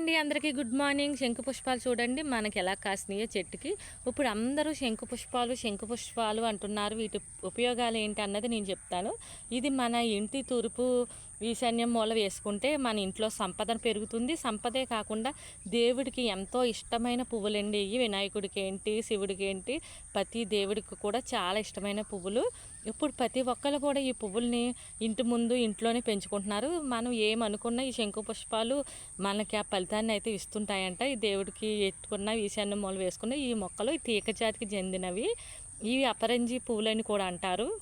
అండి అందరికీ good morning. శంకు పుష్పాలు చూడండి మనకి ఎలా కాసినాయో చెట్టుకి. ఇప్పుడు అందరూ శంకు పుష్పాలు శంకు పుష్పాలు అంటున్నారు. వీటి ఉపయోగాలు ఏంటి అన్నది నేను చెప్తాను. ఇది మన ఇంటి తూర్పు ఈశాన్యం మూల వేసుకుంటే మన ఇంట్లో సంపద పెరుగుతుంది. సంపదే కాకుండా దేవుడికి ఎంతో ఇష్టమైన పువ్వులండి. ఇవి వినాయకుడికి ఏంటి శివుడికి ఏంటి ప్రతి దేవుడికి కూడా చాలా ఇష్టమైన పువ్వులు. ఇప్పుడు ప్రతి ఒక్కరు కూడా ఈ పువ్వుల్ని ఇంటి ముందు ఇంట్లోనే పెంచుకుంటున్నారు. మనం ఏమనుకున్నా ఈ శంకు పుష్పాలు మనకి ఆ ఫలితాన్ని అయితే ఇస్తుంటాయంట. ఈ దేవుడికి ఎత్తుకున్న ఈశాన్య మూలు వేసుకున్న ఈ మొక్కలు ఈ తీగ జాతికి చెందినవి. ఇవి అపరంజి పువ్వులని కూడా అంటారు.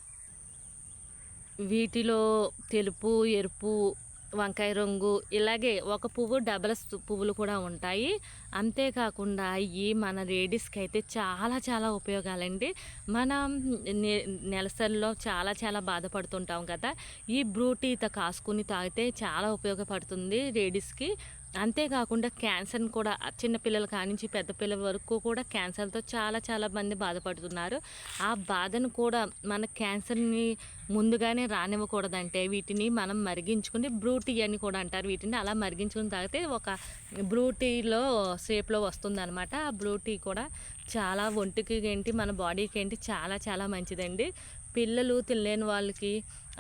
వీటిలో తెలుపు ఎరుపు వంకాయ రంగు ఇలాగే ఒక పువ్వు డబల్ పువ్వులు కూడా ఉంటాయి. అంతేకాకుండా ఈ మన లేడీస్కి అయితే చాలా చాలా ఉపయోగాలండి. మనం నె- నెలసరిలో చాలా చాలా బాధపడుతుంటాం కదా. ఈ బ్రూటీత కాసుకుని తాగితే చాలా ఉపయోగపడుతుంది లేడీస్కి. అంతేకాకుండా క్యాన్సర్ని కూడా చిన్నపిల్లల కానించి పెద్ద పిల్లల వరకు కూడా క్యాన్సర్తో చాలా చాలా మంది బాధపడుతున్నారు. ఆ బాధను కూడా మన క్యాన్సర్ని ముందుగానే రానివ్వకూడదంటే వీటిని మనం మరిగించుకుని బ్రూటీ అని కూడా అంటారు. వీటిని అలా మరిగించుకుని తాగితే ఒక బ్రూటీలో షేప్లో వస్తుంది అనమాట ఆ బ్రూటీ కూడా చాలా ఒంటికి ఏంటి మన బాడీకి ఏంటి చాలా చాలా మంచిదండి. పిల్లలు తినలేని వాళ్ళకి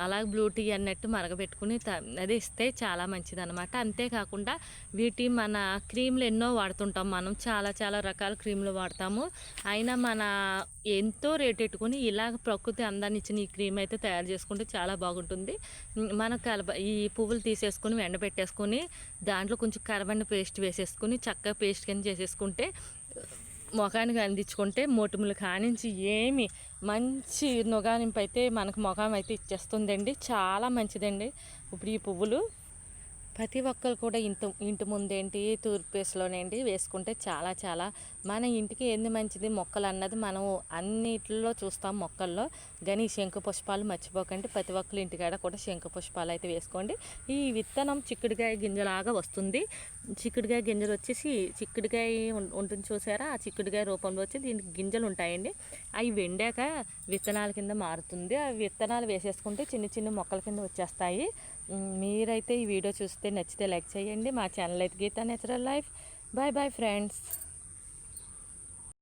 అలా బ్లూ టీ అన్నట్టు మరగబెట్టుకుని అది ఇస్తే చాలా మంచిది అనమాట అంతేకాకుండా వీటి మన క్రీమ్లు ఎన్నో వాడుతుంటాం మనం. చాలా చాలా రకాల క్రీమ్లు వాడతాము. అయినా మన ఎంతో రేట్ పెట్టుకుని ఇలాగ ప్రకృతి అందాన్ని ఇచ్చిన ఈ క్రీమ్ అయితే తయారు చేసుకుంటే చాలా బాగుంటుంది. మన కలబ ఈ పువ్వులు తీసేసుకుని ఎండబెట్టేసుకుని దాంట్లో కొంచెం కరబండ పేస్ట్ వేసేసుకుని చక్కగా పేస్ట్ కింద చేసేసుకుంటే ముఖానికి అందించుకుంటే మోటుములు కానించి ఏమి మంచి నుగానింపు అయితే మనకు ముఖం అయితే ఇచ్చేస్తుందండి. చాలా మంచిదండి. ఇప్పుడు ఈ పువ్వులు ప్రతి ఒక్కరు కూడా ఇంటి ఇంటి ముందేంటి తూర్పేసులోనేంటి వేసుకుంటే చాలా చాలా మన ఇంటికి ఏంది మంచిది? మొక్కలు అన్నది మనం అన్నిటిలో చూస్తాం మొక్కల్లో. కానీ ఈ శంకు పుష్పాలు మర్చిపోకండి. ప్రతి ఒక్కరు ఇంటికాడ కూడా శంకు పుష్పాలు అయితే వేసుకోండి. ఈ విత్తనం చిక్కుడుకాయ గింజలాగా వస్తుంది. చిక్కుడుకాయ గింజలు వచ్చేసి చిక్కుడుకాయ ఉంటుంది చూసారా? ఆ చిక్కుడుకాయ రూపంలో వచ్చి దీనికి గింజలు ఉంటాయండి. అవి వెండాక విత్తనాల కింద మారుతుంది. ఆ విత్తనాలు వేసేసుకుంటే చిన్న చిన్న మొక్కల కింద వచ్చేస్తాయి. మీరైతే ఈ వీడియో చూస్తే నచ్చితే లైక్ చేయండి. మా ఛానల్ అయితే Geetha natural life. Bye bye friends